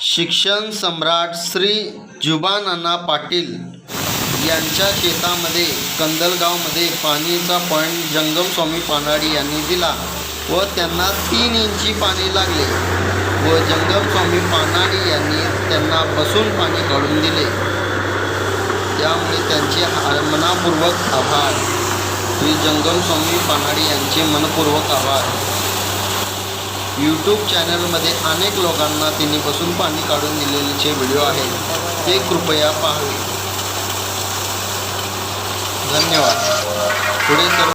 शिक्षण सम्राट श्री जुबानाना पाटील यांच्या शेतामध्ये कंदलगावमध्ये पाणीचा पॉईंट जंगमस्वामी पानाडी यांनी दिला व त्यांना तीन इंची पाणी लागले व जंगमस्वामी पानाडी यांनी त्यांना बसून पाणी काढून दिले. त्यामुळे त्यांचे मनापूर्वक आभार. श्री जंगमस्वामी पानाडी यांचे मनपूर्वक आभार. यूट्यूब चॅनलमध्ये अनेक लोकांना तिने बसून पाणी काढून दिलेलेचे व्हिडिओ आहेत. ते कृपया पाहावे. धन्यवाद. पुढे सर्व